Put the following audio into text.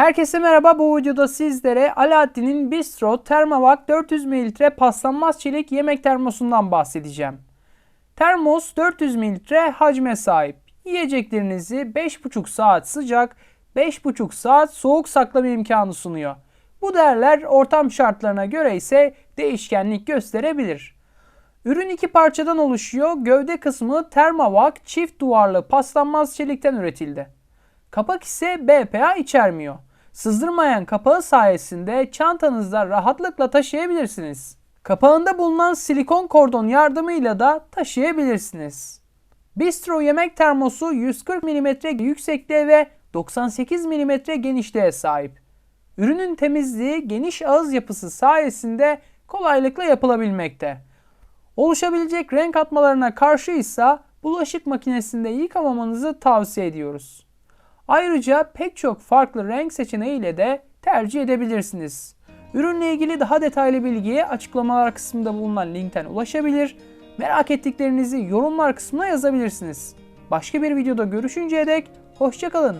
Herkese merhaba bu videoda sizlere Alaaddin'in Bistro Thermavac 400 ml paslanmaz çelik yemek termosundan bahsedeceğim. Termos 400 ml hacme sahip. Yiyeceklerinizi 5,5 saat sıcak, 5,5 saat soğuk saklama imkanı sunuyor. Bu değerler ortam şartlarına göre ise değişkenlik gösterebilir. Ürün iki parçadan oluşuyor. Gövde kısmı Thermavac çift duvarlı paslanmaz çelikten üretildi. Kapak ise BPA içermiyor. Sızdırmayan kapağı sayesinde çantanızda rahatlıkla taşıyabilirsiniz. Kapağında bulunan silikon kordon yardımıyla da taşıyabilirsiniz. Bistro yemek termosu 140 mm yüksekliğe ve 98 mm genişliğe sahip. Ürünün temizliği geniş ağız yapısı sayesinde kolaylıkla yapılabilmekte. Oluşabilecek renk atmalarına karşı ise bulaşık makinesinde yıkamamanızı tavsiye ediyoruz. Ayrıca pek çok farklı renk seçeneğiyle de tercih edebilirsiniz. Ürünle ilgili daha detaylı bilgiye açıklamalar kısmında bulunan linkten ulaşabilir. Merak ettiklerinizi yorumlar kısmına yazabilirsiniz. Başka bir videoda görüşünceye dek hoşçakalın.